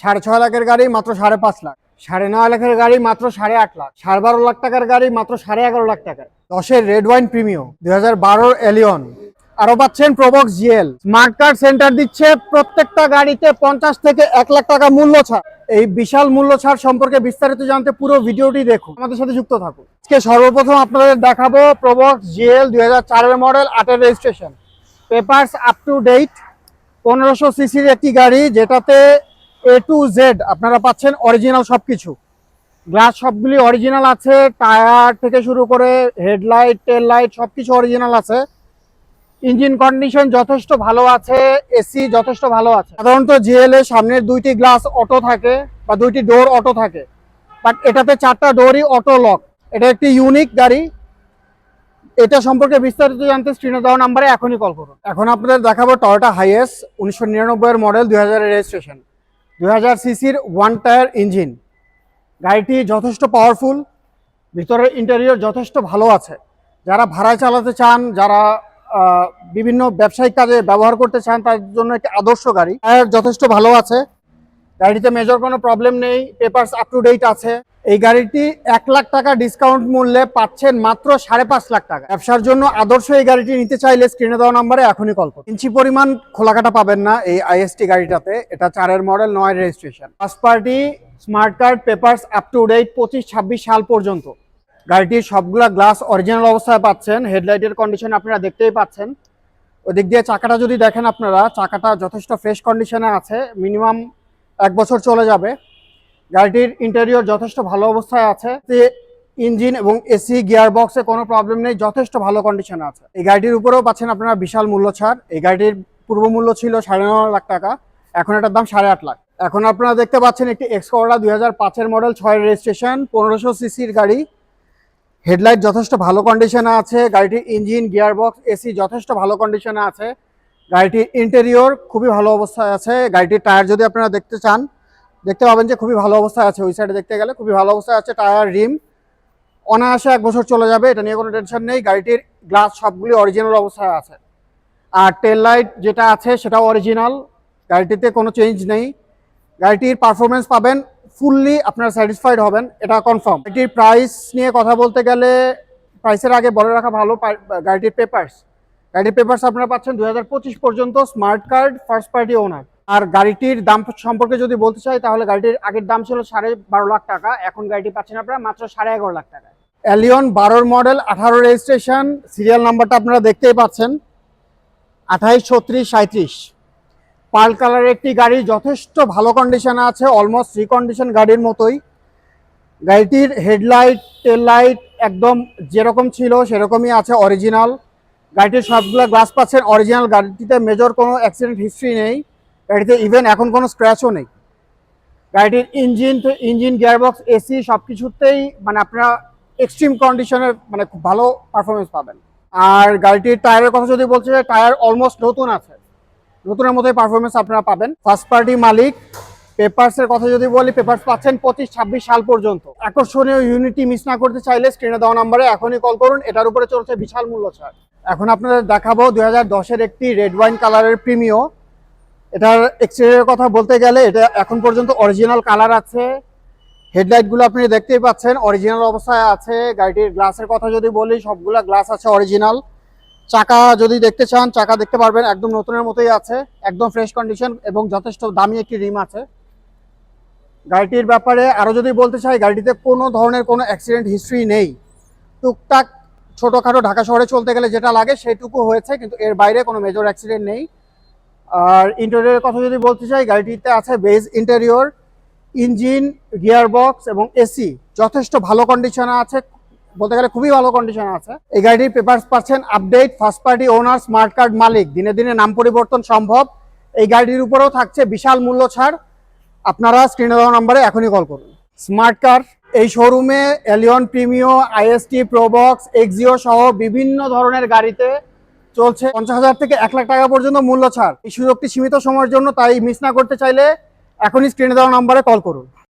সাড়ে ছয় লাখের গাড়ি মাত্র সাড়ে পাঁচ লাখ। সাড়ে নয় লাখের গাড়ি মাত্র সাড়ে আট লাখ। সাড়ে বারো লাখ টাকার গাড়ি মাত্র সাড়ে এগারো লাখ টাকা দশের রেড ওয়াইন প্রিমিয়াম দুই হাজার বারোর এলিয়ন। আরও পাচ্ছেন Probox GL. Smart card centre দিচ্ছে প্রত্যেকটা গাড়িতে পঞ্চাশ থেকে এক লাখ টাকা মূল্য ছাড়। এই বিশাল মূল্য ছাড় সম্পর্কে বিস্তারিত জানতে পুরো ভিডিওটি দেখুন। আমাদের সাথে যুক্ত থাকুন। আজকে সর্বপ্রথম আপনাদের দেখাবো প্রবক্স জিএল দুই হাজার মডেল আটের registration. Papers up to date পনেরোশো সিসির একটি গাড়ি যেটাতে এ টু জেড আপনারা পাচ্ছেন অরিজিনাল সবকিছু। গ্লাস সবগুলি অরিজিনাল আছে টায়ার থেকে শুরু করে হেডলাইট টেল লাইট সবকিছু অরিজিনাল আছে। ইঞ্জিন কন্ডিশন যথেষ্ট ভালো আছে এসি যথেষ্ট ভালো আছে। সাধারণত জিএল এর সামনের দুইটি গ্লাস অটো থাকে বা দুইটি ডোর অটো থাকে। বাট এটাতে চারটা ডোরই অটো লক এটা একটি ইউনিক গাড়ি। এটা সম্পর্কে বিস্তারিত জানতে স্ক্রিনে দেওয়া নাম্বারে এখনই কল করুন। এখন আপনাদের দেখাবো টয়োটা হাইয়েস্ট উনিশশো নিরানব্বইয়ের মডেল দুই হাজারের রেজিস্ট্রেশন দুই হাজার সিসির ওয়ান টায়ার ইঞ্জিন গাড়িটি যথেষ্ট পাওয়ারফুল ভিতরের ইন্টেরিয়র যথেষ্ট ভালো আছে। যারা ভাড়ায় চালাতে চান, যারা বিভিন্ন ব্যবসায়িক কাজে ব্যবহার করতে চান তার জন্য একটি আদর্শ গাড়ি। টায়ার যথেষ্ট ভালো আছে। গাড়িতে মেজর কোনো প্রবলেম নেই পেপারস আপ টু ডেট আছে। এই গাড়িটি এক লাখ টাকা ডিসকাউন্ট মূল্যে পাচ্ছেন মাত্র সাড়ে পাঁচ লাখ টাকা। ব্যবসার জন্য আদর্শ এই গাড়িটি নিতে চাইলে স্ক্রিনে দেওয়া নাম্বারে এখনই কল করুন। ইঞ্চি পরিমাণ খোলাকাটা পাবেন না এই আইএসটি গাড়িটাতে। এটা চারের মডেল, নয় registration first party smart card papers up to date পঁচিশ, ছাব্বিশ সাল পর্যন্ত। গাড়িটির সবগুলা গ্লাস অরিজিনাল অবস্থায় পাচ্ছেন। হেডলাইটের কন্ডিশন আপনারা দেখতেই পাচ্ছেন। ওদিক দিয়ে চাকাটা যদি দেখেন আপনারা, চাকাটা যথেষ্ট ফ্রেশ কন্ডিশনে আছে। মিনিমাম এক বছর চলে যাবে। গাড়িটির ইন্টেরিয়র যথেষ্ট ভালো অবস্থায় আছে। ইঞ্জিন এবং এসি গিয়ার বক্সে কোনো প্রবলেম নেই, যথেষ্ট ভালো কন্ডিশনে আছে। এই গাড়িটির উপরেও পাচ্ছেন আপনারা বিশাল মূল্য ছাড়। এই গাড়িটির পূর্ব মূল্য ছিল সাড়ে ন লাখ টাকা, এখন এটার দাম সাড়ে আট লাখ। এখন আপনারা দেখতে পাচ্ছেন একটি এক্সকোরা দুই হাজার পাঁচের মডেল ছয় রেজিস্ট্রেশন পনেরোশো সিসির গাড়ি। হেডলাইট যথেষ্ট ভালো কন্ডিশনে আছে, গাড়িটির ইঞ্জিন গিয়ার বক্স এসি যথেষ্ট ভালো কন্ডিশনে আছে। গাড়িটির ইন্টেরিয়র খুবই ভালো অবস্থায় আছে। গাড়িটির টায়ার যদি আপনারা দেখতে চান দেখতে পাবেন যে খুবই ভালো অবস্থায় আছে, ওই সাইডে দেখতে গেলে খুবই ভালো অবস্থায় আছে, টায়ার, রিম। অনায়াসে এক বছর চলে যাবে, এটা নিয়ে কোনো টেনশন নেই, গাড়িটির গ্লাস সবগুলি অরিজিনাল অবস্থায় আছে। আর টেল লাইট যেটা আছে সেটাও অরিজিনাল গাড়িটিতে কোনো চেঞ্জ নেই। গাড়িটির পারফরমেন্স পাবেন ফুললি আপনারা স্যাটিসফাইড হবেন, এটা কনফার্ম গাড়িটির প্রাইস নিয়ে কথা বলতে গেলে প্রাইসের আগে বলে রাখা ভালো গাড়িটির পেপার্স গাড়ির পেপার্স আপনারা পাচ্ছেন দু হাজার পঁচিশ পর্যন্ত smart card first party owner আর গাড়িটির দাম সম্পর্কে যদি বলতে চাই, তাহলে গাড়িটির আগের দাম ছিল সাড়ে বারো লাখ টাকা, এখন গাড়িটি পাচ্ছেন আপনারা মাত্র সাড়ে এগারো লাখ টাকা অ্যালিয়ন বারোর মডেল আঠারো রেজিস্ট্রেশন সিরিয়াল নাম্বারটা আপনারা দেখতেই পাচ্ছেন, আঠাইশ, ছত্রিশ সাঁত্রিশ পার্ল কালারের একটি গাড়ি, যথেষ্ট ভালো কন্ডিশনে আছে অলমোস্ট রিকন্ডিশন গাড়ির মতোই। গাড়িটির হেডলাইট টেল লাইট একদম যেরকম ছিল, সেরকমই আছে অরিজিনাল গাড়িটির সবগুলো গ্লাস পাচ্ছেন অরিজিনাল গাড়িটিতে মেজর কোনো অ্যাক্সিডেন্ট হিস্ট্রি নেই। গাড়িতে ইভেন এখন কোনো স্ক্র্যাচও নেই। গাড়িটির ইঞ্জিন তো ইঞ্জিন গিয়ারবক্স এসি সব কিছুতেই মানে আপনারা এক্সট্রিম কন্ডিশনের মানে খুব ভালো পারফরমেন্স পাবেন। আর গাড়িটির টায়ারের কথা যদি চাই টায়ার অলমোস্ট নতুন আছে। নতুনের মতোই পারফরমেন্স আপনারা পাবেন। ফার্স্ট পার্টি মালিক পেপারস এর কথা যদি বলি পেপারস পাচ্ছেন পঁচিশ, ছাব্বিশ সাল পর্যন্ত। আকর্ষণীয় ইউনিটি মিস না করতে চাইলে স্ক্রিনে দেওয়া নাম্বারে এখনই কল করুন। এটার উপরে চলছে বিশাল মূল্য ছাড়। এখন আপনাদের দেখাবো দুই হাজার দশের একটি রেড ওয়াইন কালারের প্রিমিও এটার এক্সটেরিয়র কথা বলতে গেলে এটা এখন পর্যন্ত অরিজিনাল কালার আছে। হেডলাইটগুলো আপনি দেখতেই পাচ্ছেন অরিজিনাল অবস্থায় আছে। গাড়িটির গ্লাসের কথা যদি বলি, সবগুলা গ্লাস আছে অরিজিনাল চাকা যদি দেখতে চান, চাকা দেখতে পারবেন, একদম নতুনের মতোই আছে, একদম ফ্রেশ কন্ডিশন এবং যথেষ্ট দামি একটি রিম আছে। গাড়িটির ব্যাপারে আরও যদি বলতে চাই, গাড়িটিতে কোনো ধরনের কোনো অ্যাক্সিডেন্ট হিস্ট্রি নেই। টুকটাক ছোটোখাটো ঢাকা শহরে চলতে গেলে যেটা লাগে, সেটুকু হয়েছে, কিন্তু এর বাইরে কোনো মেজর অ্যাক্সিডেন্ট নেই। আর ইন্টেরিয়রের কথা যদি বলতে চাই, গাড়িটিতে আছে beige interior engine gear box এবং এসি যথেষ্ট ভালো কন্ডিশনে আছে, বলতে গেলে খুবই ভালো কন্ডিশনে আছে। এই গাড়িটির পেপারস পাচ্ছেন update first party owner smart card মালিক। দিনে দিনে নাম পরিবর্তন সম্ভব। এই গাড়িটির উপরেও থাকছে বিশাল মূল্য ছাড়। আপনারা স্ক্রিনে দেওয়া নম্বরে এখনই কল করুন। স্মার্ট কার এই শোরুমে Allion Premio IST Probox Axio সহ বিভিন্ন ধরনের গাড়িতে চলছে। পঞ্চাশ হাজার থেকে এক লাখ টাকা পর্যন্ত মূল্য ছাড়। এই সুযোগটি সীমিত সময়ের জন্য, তাই মিস না করতে চাইলে এখনই স্ক্রিনে দেওয়া নম্বরে কল করুন।